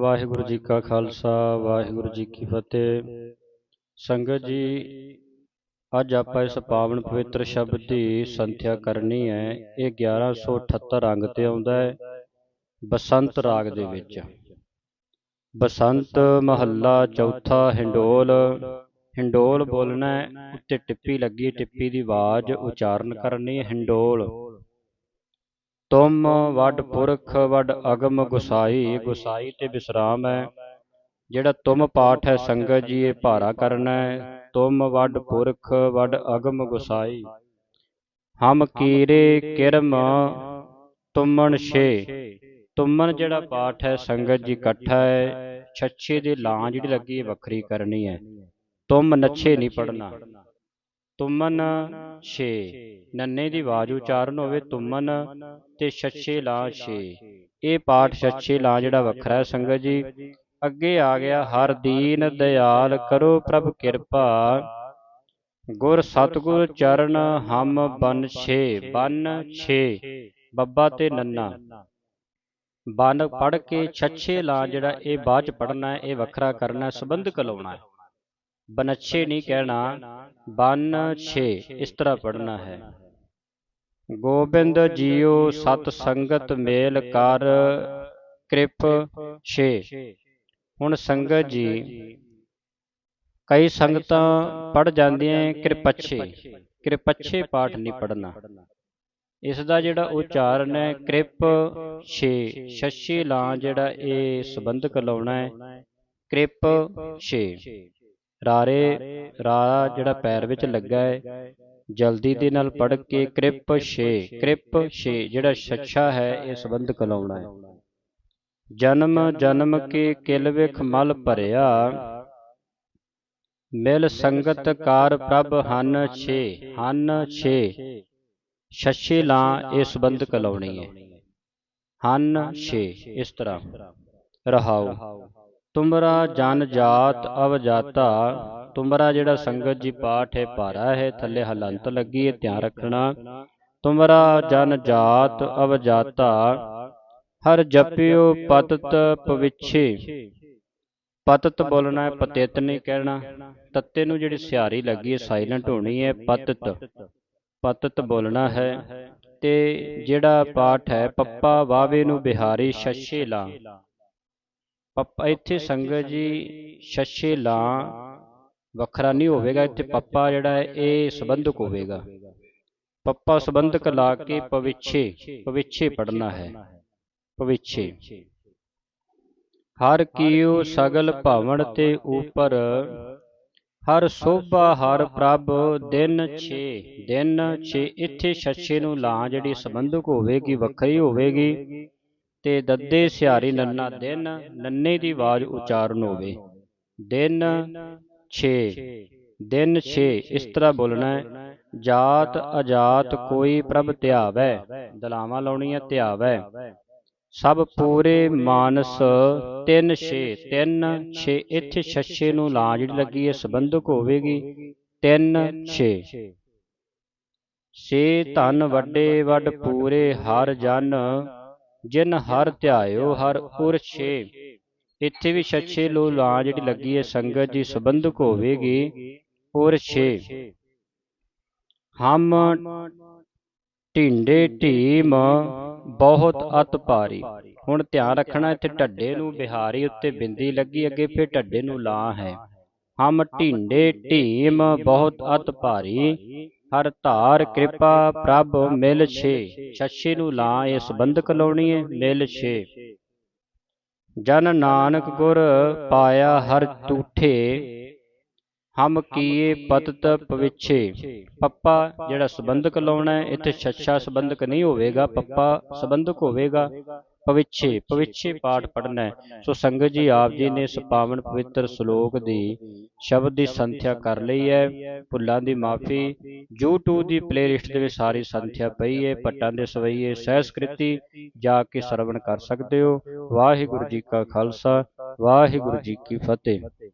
ਵਾਹਿਗੁਰੂ ਜੀ ਕਾ ਖਾਲਸਾ, ਵਾਹਿਗੁਰੂ ਜੀ ਕੀ ਫਤਿਹ। ਸੰਗਤ ਜੀ, ਅੱਜ ਆਪਾਂ ਇਸ ਪਾਵਨ ਪਵਿੱਤਰ ਸ਼ਬਦ ਦੀ ਸੰਥਿਆ ਕਰਨੀ ਹੈ। ਇਹ 1178 ਰੰਗ ਤੇ ਆਉਂਦਾ ਹੈ, ਬਸੰਤ ਰਾਗ ਦੇ ਵਿੱਚ। ਬਸੰਤ ਮਹੱਲਾ ਚੌਥਾ ਹਿੰਡੋਲ। ਹਿੰਡੋਲ ਬੋਲਣਾ ਉੱਤੇ ਟਿੱਪੀ ਲੱਗੀ, ਟਿੱਪੀ ਦੀ ਆਵਾਜ਼ ਉਚਾਰਨ ਕਰਨੀ ਹਿੰਡੋਲ। ਤੁਮ ਵੱਡ ਪੁਰਖ, ਵੱਡ ਅਗਮ ਗੁਸਾਈ ਗੁਸਾਈ ਤੇ ਵਿਸਰਾਮ ਹੈ। ਜਿਹੜਾ ਤੁਮ ਪਾਠ ਹੈ, ਸੰਗਤ ਜੀ, ਇਹ ਭਾਰਾ ਕਰਨਾ ਹੈ। ਤੁਮ ਵੱਡ ਪੁਰਖ, ਵੱਡ ਅਗਮ ਗੁਸਾਈ। ਹਮ ਕੀਰੇ ਕਿਰਮ, ਤੁਮਨ ਛੇ। ਤੁਮਨ ਜਿਹੜਾ ਪਾਠ ਹੈ, ਸੰਗਤ ਜੀ ਇਕੱਠਾ ਹੈ। ਛੱਛੇ ਦੀ ਲਾਂ ਜਿਹੜੀ ਲੱਗੀ ਵੱਖਰੀ ਕਰਨੀ ਹੈ। ਤੁਮ ਨੱਛੇ ਨਹੀਂ ਪੜਨਾ ਤੁਮਨ ਛੇ। ਨੰਨੇ ਦੀ ਆਵਾਜ਼ ਉਚਾਰਨ ਹੋਵੇ ਤੁਮਨ ਤੇ ਛੱਛੇ ਲਾਂ ਛੇ। ਇਹ ਪਾਠ ਛੱਛੇ ਲਾਂ ਜਿਹੜਾ ਵੱਖਰਾ ਹੈ ਸੰਗਤ ਜੀ। ਅੱਗੇ ਆ ਗਿਆ, ਹਰ ਦੀਨ ਦਿਆਲ ਕਰੋ ਪ੍ਰਭ ਕਿਰਪਾ। ਗੁਰ ਸਤਗੁਰ ਚਰਨ ਹਮ ਬਨ ਛੇ ਬਨ ਛੇ, ਬੱਬਾ ਤੇ ਨੰਨਾ। ਬਨ ਪੜ ਕੇ ਛੱਛੇ ਲਾਂ ਜਿਹੜਾ ਇਹ ਬਾਅਦ ਚ ਪੜਨਾ ਹੈ, ਇਹ ਵੱਖਰਾ ਕਰਨਾ ਹੈ, ਸੰਬੰਧਕ ਲਾਉਣਾ ਹੈ। ਬਨੱਛੇ ਨਹੀਂ ਕਹਿਣਾ ਬਨ ਛੇ ਇਸ ਤਰ੍ਹਾਂ ਪੜਨਾ ਹੈ। ਗੋਬਿੰਦ ਜੀਓ ਸਤ ਸੰਗਤ ਮੇਲ ਕਰ ਕਿਰਪ ਛੇ। ਹੁਣ ਸੰਗਤ ਜੀ ਕਈ ਸੰਗਤਾਂ ਪੜ ਜਾਂਦੀਆਂ ਕਿਰਪੱਛੇ। ਕਿਰਪੱਛੇ। ਪਾਠ ਨਹੀਂ ਪੜਨਾ ਇਸ ਦਾ ਜਿਹੜਾ ਉਚਾਰਨ ਹੈ ਕਿਰਪ ਛੇ। ਛੱਛੇ ਲਾਂ ਜਿਹੜਾ ਇਹ ਸੰਬੰਧਕ ਲਾਉਣਾ ਹੈ ਕਿਰਪ ਛੇ। ਰਾਰੇ ਰਾ ਜਿਹੜਾ ਪੈਰ ਵਿੱਚ ਲੱਗਾ ਹੈ ਜਲਦੀ ਦੇ ਨਾਲ ਪੜ ਕੇ ਕਿਰਪ ਛੇ ਕਿਰਪ ਛੇ ਜਿਹੜਾ ਛੱਛਾ ਹੈ ਇਹ ਸੰਬੰਧਕ ਲਾਉਣਾ ਹੈ। ਜਨਮ ਜਨਮ ਕੇ ਕਿਲ ਵਿਖ ਮਲ ਭਰਿਆ। ਮਿਲ ਸੰਗਤ ਕਾਰ ਪ੍ਰਭ ਹਨ ਛੇ ਹਨ ਛੇ। ਛੱਛੇ ਲਾਂ ਇਹ ਸੰਬੰਧਕ ਲਾਉਣੀ ਹੈ। ਹਨ ਛੇ ਇਸ ਤਰ੍ਹਾਂ। ਰਹਾਉ ਤੁਮਰਾ ਜਨ ਜਾਤ ਅਵਜਾਤਾ ਤੁਮਰਾ ਜਿਹੜਾ ਸੰਗਤ ਜੀ ਪਾਠ ਹੈ, ਭਾਰਾ ਹੈ, ਥੱਲੇ ਹਲੰਤ ਲੱਗੀ ਹੈ, ਧਿਆਨ ਰੱਖਣਾ। ਤੁਮਰਾ ਜਨ ਜਾਤ ਅਵਜਾਤਾ ਹਰ ਜਪਿਓ ਪਤਤ ਪਵਿੱਛੇ। ਪਤਤ ਬੋਲਣਾ ਹੈ, ਪਤਿਤ ਨਹੀਂ ਕਹਿਣਾ। ਤੱਤੇ ਨੂੰ ਜਿਹੜੀ ਸਿਹਾਰੀ ਲੱਗੀ ਹੈ ਸਾਇਲੈਂਟ ਹੋਣੀ ਹੈ, ਪਤਤ। ਪਤਤ ਬੋਲਣਾ ਹੈ। ਤੇ ਜਿਹੜਾ ਪਾਠ ਹੈ, ਪੱਪਾ ਵਾਵੇ ਨੂੰ ਬਿਹਾਰੀ ਛੱਛੇ ਲਾਂ ਪੱਪਾ ਇੱਥੇ ਸੰਗਤ ਜੀ ਛੱਛੇ ਲਾਂ ਵੱਖਰਾ ਨਹੀਂ ਹੋਵੇਗਾ ਇੱਥੇ ਪੱਪਾ ਜਿਹੜਾ ਹੈ ਇਹ ਸੰਬੰਧਕ ਹੋਵੇਗਾ। ਪੱਪਾ ਸੰਬੰਧਕ ਲਾ ਕੇ ਪਵਿੱਛੇ ਪਵਿੱਛੇ ਪੜਨਾ ਹੈ। ਪਵਿੱਛੇ ਹਰ ਕੀਓ ਸਗਲ ਭਵਨ ਤੇ ਉਪਰ ਹਰ ਸੋਭਾ ਹਰ ਪ੍ਰਭ ਦਿਨ 6 ਦਿਨ 6 ਇੱਥੇ ਛੱਛੇ ਨੂੰ ਲਾਂ ਜਿਹੜੀ ਸੰਬੰਧਕ ਹੋਵੇਗੀ ਵੱਖਰੀ ਹੋਵੇਗੀ। ਤੇ ਦੱਦੇ ਸਿਹਾਰੀ ਨੰਨਾ ਦਿਨ ਨੰਨੇ ਦੀ ਆਵਾਜ਼ ਉਚਾਰਨ ਹੋਵੇ। ਦਿਨ 6 ਦਿਨ 6 ਇਸ ਤਰ੍ਹਾਂ ਬੋਲਣਾ ਹੈ ਜਾਤ ਅਜਾਤ ਕੋਈ ਪ੍ਰਭ ਧਿਆਵੈ ਦਲਾਵਾਂ ਲਾਉਣੀਆਂ ਧਿਆਵੈ। ਸਭ ਪੂਰੇ ਮਾਨਸ ਤਿੰਨ ਛੇ। ਤਿੰਨ ਛੇ। ਇੱਥੇ ਛੱਛੇ ਨੂੰ ਲਾਂ ਜਿਹੜੀ ਲੱਗੀ ਹੈ ਸੰਬੰਧਕ ਹੋਵੇਗੀ। ਤਿੰਨ ਛੇ। ਸੇ ਧਨ ਵੱਡੇ ਵੱਡ ਪੂਰੇ ਹਰ ਜਨ। ਜਿਨ ਹਰ ਧਿਆਇਓ ਹਰ ਉਰ ਛੇ ਇੱਥੇ ਵੀ ਛੱਛੇ ਲੋ ਲਾਂ ਜਿਹੜੀ ਲੱਗੀ ਹੈ ਸੰਗਤ ਜੀ ਸੰਬੰਧਕ ਹੋਵੇਗੀ। ਉਰ ਛੇ ਹਮ ਢਿੰਡੇ ਢੀਮ ਬਹੁਤ ਅਤ ਭਾਰੀ। ਹੁਣ ਧਿਆਨ ਰੱਖਣਾ ਇੱਥੇ ਢੱਡੇ ਨੂੰ ਬਿਹਾਰੀ ਉੱਤੇ ਬਿੰਦੀ ਲੱਗੀ ਅੱਗੇ ਫਿਰ ਢੱਡੇ ਨੂੰ ਲਾਂ ਹੈ। ਹਮ ਢਿੰਡੇ ਢੀਮ ਬਹੁਤ ਅਤ ਭਾਰੀ। ਹਰ ਧਾਰ ਕਿਰਪਾ ਪ੍ਰਭ ਮਿਲ ਛੇ। ਛੱਛੇ ਨੂੰ ਲਾਂ ਇਹ ਸੰਬੰਧਕ ਲਾਉਣੀ ਹੈ ਮਿਲ ਛੇ। ਜਨ ਨਾਨਕ ਗੁਰ ਪਾਇਆ ਹਰ ਟੂਠੇ ਹਮ ਕੀਏ ਪਤਤ ਪਵਿੱਛੇ। ਪੱਪਾ ਜਿਹੜਾ ਸੰਬੰਧਕ ਲਾਉਣਾ ਇੱਥੇ ਛੱਛਾ ਸੰਬੰਧਕ ਨਹੀਂ ਹੋਵੇਗਾ, ਪੱਪਾ ਸੰਬੰਧਕ ਹੋਵੇਗਾ। ਪਵਿੱਛੇ ਪਵਿੱਛੇ ਪਾਠ ਪੜਨਾ ਹੈ। ਸੋ ਸੰਗਤ ਜੀ ਆਪ ਜੀ ਨੇ ਇਸ ਪਾਵਨ ਪਵਿੱਤਰ ਸ਼ਲੋਕ ਦੀ ਸ਼ਬਦ ਦੀ ਸੰਥਿਆ ਕਰ ਲਈ ਹੈ। ਭੁੱਲਾਂ ਦੀ ਮਾਫੀ YouTube ਦੀ ਪਲੇਲਿਸਟ ਦੇ ਵਿੱਚ ਸਾਰੀ ਸੰਥਿਆ ਪਈ ਹੈ। ਪੱਟਾਂ ਦੇ ਸਵਈਏ ਸਹਿਸਕ੍ਰਿਤੀ ਜਾ ਕੇ ਸਰਵਣ ਕਰ ਸਕਦੇ ਹੋ। ਵਾਹਿਗੁਰੂ ਜੀ ਕਾ ਖਾਲਸਾ ਵਾਹਿਗੁਰੂ ਜੀ ਕੀ ਫਤਿਹ।